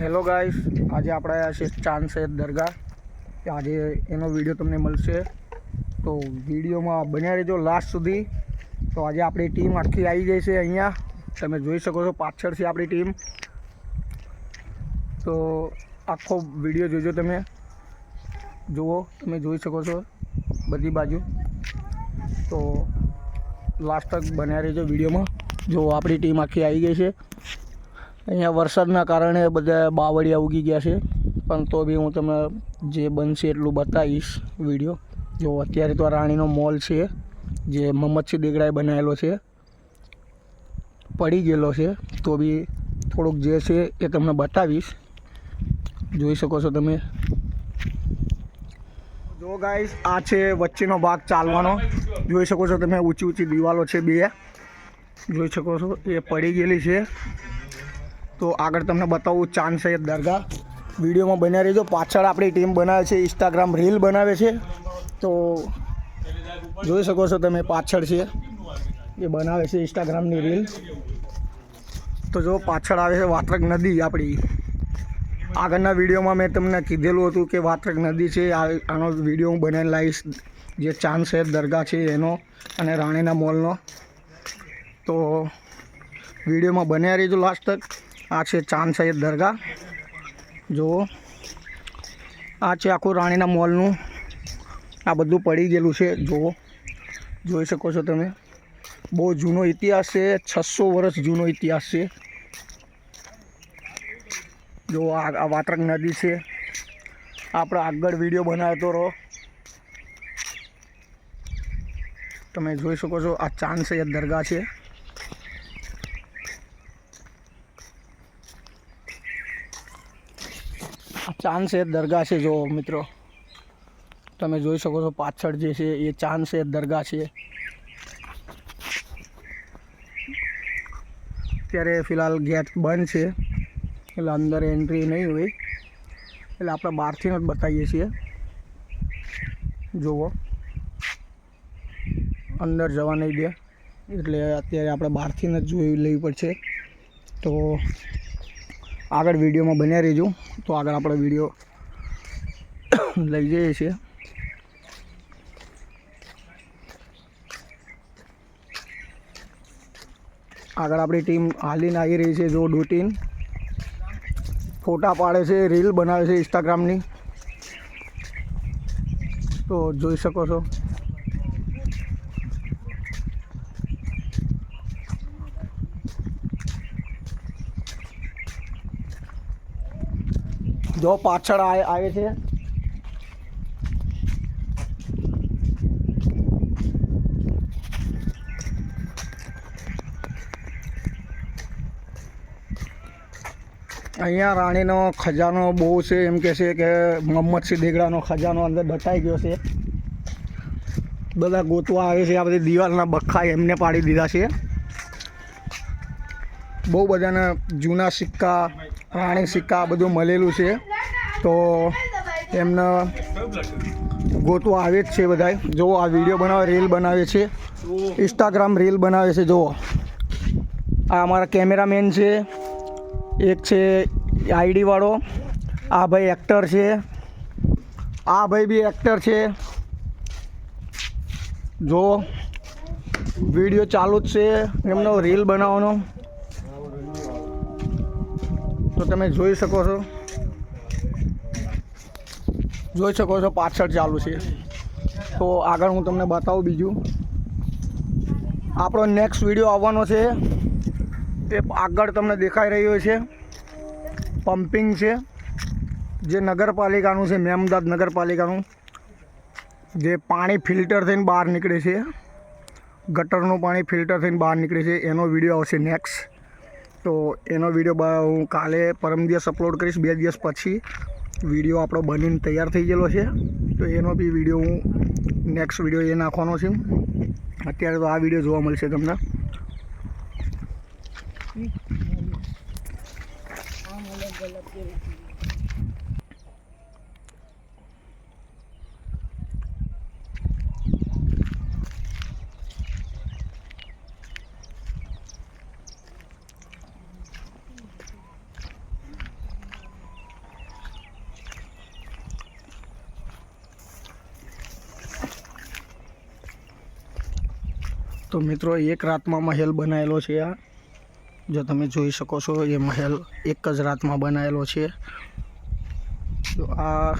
Hello guys આજે આપણે આવ્યા છે ચાંદ સૈયદ દરગાહ. આજે એનો વીડિયો તમને મળશે. તો વિડીયોમાં બન્યા રહેજો લાસ્ટ સુધી. તો આજે આપણી ટીમ આખી આવી ગઈ છે અહીંયા. તમે જોઈ શકો છો પાછળ છે આપણી ટીમ તો આખો વીડિયો જોજો તમે. જુઓ, તમે જોઈ શકો છો બધી બાજુ. તો લાસ્ટ તક બન્યા રહેજો વિડીયોમાં. જો આપણી ટીમ આખી આવી ગઈ છે. અહીંયા વરસાદના કારણે બધા બાવળિયા ઉગી ગયા છે. પણ તો બી હું તમને જે બનશે એટલું બતાવીશ વીડિયો. જો અત્યારે તો આ રાણીનો મોલ છે, જે મમ્મદસિંહ દેગડાએ બનાવેલો છે. પડી ગયેલો છે, તો બી થોડુંક જે છે એ તમને બતાવીશ. જોઈ શકો છો તમે. જો ગાઈસ, આ છે વચ્ચેનો ભાગ ચાલવાનો. જોઈ શકો છો તમે ઊંચી ઊંચી દિવાલો છે બે. જોઈ શકો છો, એ પડી ગયેલી છે. તો આગળ તમને બતાવું ચાંદ સૈયદ દરગાહ. વિડીયોમાં બન્યા રહેજો. પાછળ આપણી ટીમ બનાવે છે ઇન્સ્ટાગ્રામ રીલ બનાવે છે. તો જોઈ શકો છો તમે પાછળ છે. એ બનાવે છે ઇન્સ્ટાગ્રામની રીલ તો જો પાછળ આવે છે વાત્રક નદી આપણી. આગળના વિડીયોમાં મેં તમને કીધેલું હતું કે વાત્રક નદી છે. આનો વીડિયો હું બનાવીને લાવીશ. જે ચાંદ સૈયદ દરગાહ છે એનો અને રાણીના મોલનો. તો વિડીયોમાં બન્યા રહેજો લાસ્ટ તક. આ છે ચાંદ સૈયદ દરગાહ. જુઓ. આ છે આખું રાણીના મોલનું. આ બધું પડી ગયેલું છે. જુઓ. જોઈ શકો છો તમે. બહુ જૂનો ઇતિહાસ છે. છસો વર્ષ જૂનો ઇતિહાસ છે. જો આ આ વાત્રક નદી છે. આપણે આગળ વીડિયો બનાવતો રહો. તમે જોઈ શકો છો આ ચાંદ સૈયદ દરગાહ છે. ચાંદ શેર દરગાહ છે જો મિત્રો. તમે જોઈ શકો છો પાછળ જે છે, એ ચાંદ શેર દરગાહ છે. અત્યારે ફિલહાલ ગેટ બંધ છે. એટલે અંદર એન્ટ્રી નહીં હોય. એટલે આપણે બહારથી જ બતાવીએ છીએ. જુઓ. અંદર જવા નહીં દે. એટલે અત્યારે આપણે બહારથી જ જોઈ લેવી પડશે. તો આગળ વિડીયોમાં બન્યા રહીજો. તો આગળ આપણે વીડિયો લઈ જઈએ છીએ. આગળ આપણી ટીમ હાલીને આવી રહી છે જો ડૂટીન. ફોટા પાડે છે, રીલ બનાવે છે ઇન્સ્ટાગ્રામની તો જોઈ શકો છો. જો પાછળ આવે છે. અહીંયા રાણીનો ખજાનો બહુ છે, એમ કે છે કે મોહમ્મદસિંહ દેગડાનો ખજાનો અંદર દટાઈ ગયો છે. બધા ગોતવા આવે છે, આ બધી દિવાલના બખા એમને પાડી દીધા છે. બહુ બધાના જૂના સિક્કા, રાણી સિક્કા બધું મળેલું છે. તો એમને ગોતવા આવે જ છે બધા જુઓ આ વીડિયો બનાવે, રીલ બનાવે છે. ઇન્સ્ટાગ્રામ રીલ બનાવે છે જુઓ આ અમારા કેમેરામેન છે. એક છે આઈડીવાળો આ ભાઈ એક્ટર છે. આ ભાઈ બી એક્ટર છે. જો, વીડિયો ચાલુ જ છે. એમનો રીલ બનાવવાનો. તો તમે જોઈ શકો છો. જોઈ શકો છો પાછળ ચાલુ છે. તો આગળ હું તમને બતાવું બીજું. આપણો નેક્સ્ટ વીડિયો આવવાનો છે. તે આગળ તમને દેખાઈ રહ્યો છે. પમ્પિંગ છે. જે નગરપાલિકાનું છે, મેમદાદ નગરપાલિકાનું. જે પાણી ફિલ્ટર થઈને બહાર નીકળે છે. ગટરનું પાણી ફિલ્ટર થઈને બહાર નીકળે છે. એનો વીડિયો આવશે નેક્સ્ટ તો એનો વીડિયો હું કાલે પરમ દિવસ અપલોડ કરીશ, બે દિવસ પછી. વીડિયો આપણો બનીને તૈયાર થઈ ગયેલો છે. તો એનો બી વીડિયો હું નેક્સ્ટ વીડિયો એ નાખવાનો છે. અત્યારે તો આ વીડિયો જોવા મળશે તમને. અલગ અલગ તો મિત્રો, એક રાતમાં મહેલ બનાવેલો છે આ. જો તમે જોઈ શકો છો, એ મહેલ એક જ રાતમાં બનાવેલો છે. તો આ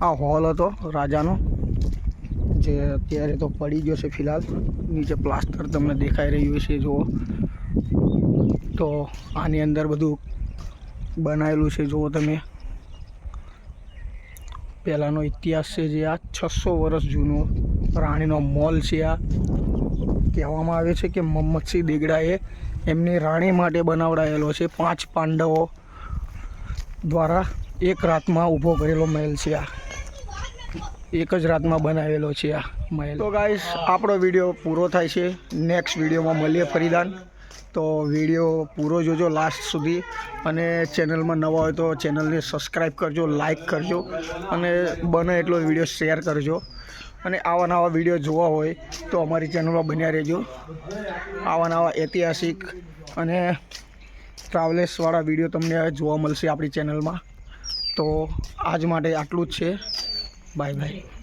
આ હોલ હતો રાજાનો, જે અત્યારે તો પડી ગયો છે ફિલહાલ. નીચે પ્લાસ્ટર તમને દેખાઈ રહ્યું છે, જુઓ. તો આની અંદર બધું બનાવેલું છે, જુઓ તમે. પહેલાંનો ઇતિહાસ છે જે આ છસો વર્ષ જૂનો રાણીનો મોલ છે આ. કહેવામાં આવે છે કે મમ્મદસિંહ દેગડાએ એમની રાણી માટે બનાવડાયેલો છે પાંચ પાંડવો દ્વારા એક રાતમાં ઊભો કરેલો મહેલ છે આ. એક જ રાતમાં બનાવેલો છે આ મહેલ. તો ગાઈસ આપણો વીડિયો પૂરો થાય છે. નેક્સ્ટ વિડીયોમાં મળીએ ફરીદાન. તો વીડિયો પૂરો જોજો લાસ્ટ સુધી. અને ચેનલમાં નવા હોય તો ચેનલને સબસ્ક્રાઈબ કરજો લાઈક કરજો. અને બને એટલો વીડિયો શેર કરજો. અને આવા નવા વીડિયો જોવા હોય તો અમારી ચેનલમાં બન્યા રહેજો. આવા નવા ઐતિહાસિક અને ટ્રાવેલ્સવાળા વીડિયો તમને જોવા મળશે આપણી ચેનલમાં. તો આજ માટે આટલું જ છે. Bye bye